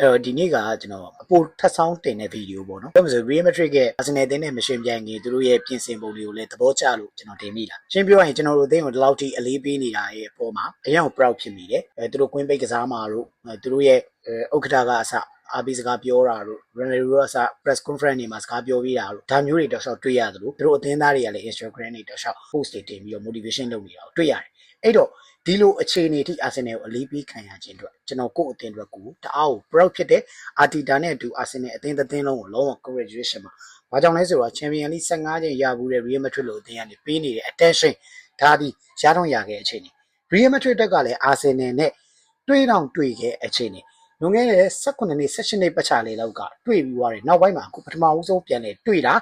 အဲ့တော့ဒီနေ့ကကျွန်တော်အပိုထပ်ဆောင်တင်တဲ့ဗီဒီယိုပေါ့နော်ဒါမှမဟုတ် Real Madrid ရဲ့ Arsenal အသင်းနဲ့မရှင်ပြိုင်ခင်သူတို့ရဲ့ပြင်ဆင်ပုံတွေကိုလည်းသဘောကျလို့ကျွန်တော်တင်မိတာရှင်းပြောရရင်ကျွန်တော်တို့အသင်းကိုဒီလောက်ထိအလေးပေးနေတာရဲ့အပေါ်မှာအရင်က proud ဖြစ်မိတယ်အဲသူတို့ Queen ပိတ်ကစားမှာတို့အဲသူတို့ရဲ့အဲဥက္ကဋ္ဌကအစ အာဘီစကားပြောတာတို့ Ronaldo ကအစ press conference တွေမှာစကားပြောပြီးတာတို့ဒါမျိုးတွေတော့ရှောက်တွေ့ရသလိုသူတို့အသင်းသားတွေကလည်း Instagram တွေတော့ရှောက် post တွေတင်ပြီးတော့ motivation လုပ်နေတာကိုတွေ့ရတယ်အဲ့တော့ဒီလိုအခြေအနေထိအာဆင်နယ်ကိုအလေးပေးခံရခြင်းအတွက်ကျွန်တော်ကိုယ့်အသင်းအတွက်ကိုတအားကို proud ဖြစ်တဲ့အာတီတာနဲ့အတူအာဆင်နယ်အသင်းတစ်သင်းလုံးကိုလုံးဝ congratulation ပါ။ဘာကြောင့်လဲဆိုတော့ Champion League 15ချိန်ရဘူးတဲ့ Real Madrid လို့အသင်းကနေပေးနေတဲ့ attention ဒါဒီရတော့ရခဲ့အခြေအနေ Real Madrid တက်ကလည်းအာဆင်နယ်နဲ့တွေ့တော့တွေ့ခဲ့အခြေအနေ လွန်ခဲ့တဲ့18နှစ်18နှစ်ပတ်ချလေးလောက်ကတွေ့ပြီးသွားတယ်နောက်ပိုင်းမှာအခုပထမဦးဆုံးပြန်လဲတွေ့တာ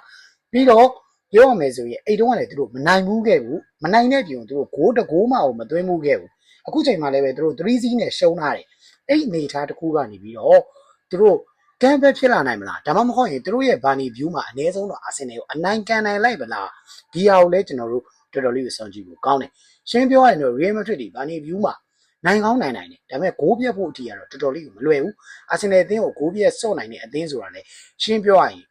ပြီးတော့ပြောရမယ်ဆိုရင်အဲ့တုန်းကလည်းသူတို့မနိုင်ဘူးခဲ့ဘူးမနိုင်တဲ့ပြင်သူတို့ဂိုးတကိုးမှကိုမသွင်းမှုခဲ့ဘူးအခုချိန်မှာလည်းပဲသူတို့3စီးနဲ့ရှုံးထားတယ်အဲ့အနေထားတစ်ခုကနေပြီးတော့သူတို့ကမ်းပဲဖြစ်လာနိုင်မလားဒါမှမဟုတ်ရင်သူတို့ရဲ့ဘာနီ view မှာအနည်းဆုံးတော့အာဆင်နယ်ကိုအနိုင်ကန်နိုင်လိုက်ပလားဒီဟာကိုလည်းကျွန်တော်တို့တော်တော်လေးကိုစောင့်ကြည့်ဖို့ကောင်းတယ်ရှင်းပြောရရင်တော့ Real Madrid ဒီဘာနီ view မှာ နိုင်ကောင်းနိုင်နိုင်တယ်ဒါပေမဲ့ဂိုးပြတ်ဖို့အထိကတော့တော်တော်လေးကိုမလွယ်ဘူးအာဆင်နယ်အသင်းကိုဂိုးပြတ်စော့နိုင်တဲ့အသင်းဆိုတာလည်းရှင်းပြောရရင်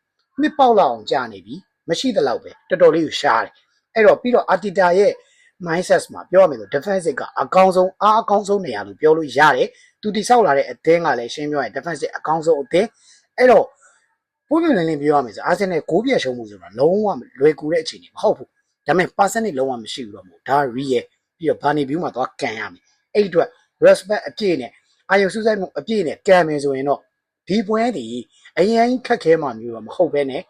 နှစ်ပေါက်လောက်အောင်ကြာနေပြီမရှိတဲ့လောက်ပဲတော်တော်လေးကိုရှားတယ်အဲ့တော့ပြီးတော့အာတီတာရဲ့ mindset မှာပြောရမယ်ဆို defensive ကအကောင်းဆုံးအားအကောင်းဆုံးနေရာလို့ပြောလို့ရတယ်သူတိဆောက်လာတဲ့အသင်းကလည်းရှင်းပြောရင် defensive အကောင်းဆုံးအသင်းအဲ့တော့ပုံပြလင်းလင်းပြောရမယ်ဆိုအာဆင်နယ်ဂိုးပြတ်ရှုံးမှုဆိုတာလုံးဝလွယ်ကူတဲ့အခြေအနေမဟုတ်ဘူးဒါပေမဲ့ percentage လုံးဝမရှိဘူးတော့မဟုတ်ဒါ real ပြီးတော့ Barney view မှာသွားကန်ရမယ် အဲ့အတွက် respect အပြည့်နဲ့အာရုံစူးစိုက်မှုအပြည့်နဲ့ကန်မယ်ဆိုရင်တော့ဒီပွဲဒီအရင်ခက်ခဲမှမျိုးတော့မဟုတ်ပဲနဲ့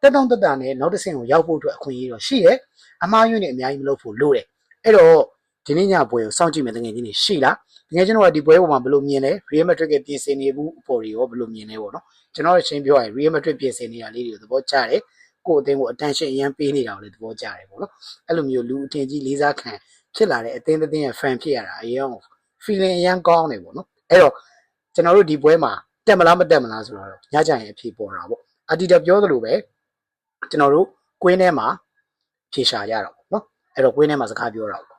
တက်တောင့်တက်တာနဲ့နောက်တစ်ဆင့်ကိုရောက်ဖို့အတွက်အခွင့်အရေးတော့ရှိတယ်အမှားယွင်းတွေအများကြီးမလုပ်ဖို့လိုတယ်အဲ့တော့ဒီနေ့ညပွဲကိုစောင့်ကြည့်မယ်တကယ်ချင်းနေရှိလားတကယ်ချင်းတော့ဒီပွဲပေါ်မှာဘယ်လိုမြင်လဲ Real Madrid ရဲ့ပြင်ဆင်နေမှုအပေါ်တွေရောဘယ်လိုမြင်လဲပေါ့နော်ကျွန်တော်ရှင်းပြောရရင် Real Madrid ပြင်ဆင်နေတာလေးတွေကိုသဘောကျတယ်ကိုယ့်အသင်းကို attention အရင်ပေးနေတာကိုလည်းသဘောကျတယ်ပေါ့နော်အဲ့လိုမျိုးလူအထင်ကြီးလေးစားခံ ဖြစ်လာတဲ့အသင်းတစ်သင်းရဲ့ fan ဖြစ်ရတာအရင်က feeling အရင်ကောင်းတယ်ပေါ့နော်အဲ့တော့ကျွန်တော်တို့ဒီပွဲမှာတက်မလားမတက်မလားဆိုတော့ညကြရင်အဖြေပေါ်တာပေါ့အတီတာပြောသလိုပဲကျွန်တော်တို့ကွင်းထဲမှာဖြေရှာကြတော့ပေါ့နော်အဲ့တော့ကွင်းထဲမှာစကားပြောတာပေါ့